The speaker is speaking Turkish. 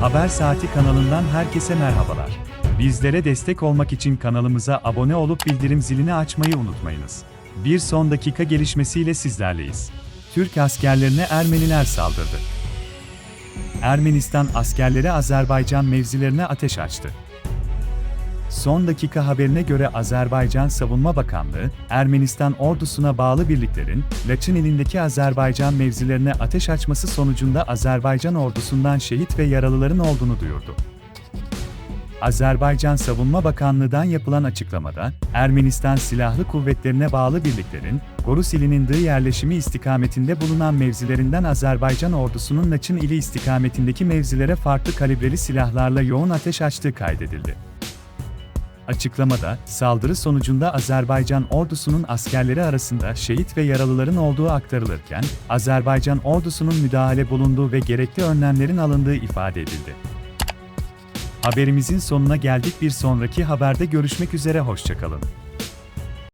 Haber Saati kanalından herkese merhabalar. Bizlere destek olmak için kanalımıza abone olup bildirim zilini açmayı unutmayınız. Bir son dakika gelişmesiyle sizlerleyiz. Türk askerlerine Ermeniler saldırdı. Ermenistan askerleri Azerbaycan mevzilerine ateş açtı. Son dakika haberine göre Azerbaycan Savunma Bakanlığı, Ermenistan ordusuna bağlı birliklerin, Laçın ilindeki Azerbaycan mevzilerine ateş açması sonucunda Azerbaycan ordusundan şehit ve yaralıların olduğunu duyurdu. Azerbaycan Savunma Bakanlığı'dan yapılan açıklamada, Ermenistan Silahlı Kuvvetlerine bağlı birliklerin, Gorus ilinin Dı yerleşimi istikametinde bulunan mevzilerinden Azerbaycan ordusunun Laçın ili istikametindeki mevzilere farklı kalibreli silahlarla yoğun ateş açtığı kaydedildi. Açıklamada, saldırı sonucunda Azerbaycan ordusunun askerleri arasında şehit ve yaralıların olduğu aktarılırken, Azerbaycan ordusunun müdahale bulunduğu ve gerekli önlemlerin alındığı ifade edildi. Haberimizin sonuna geldik bir sonraki haberde görüşmek üzere hoşçakalın.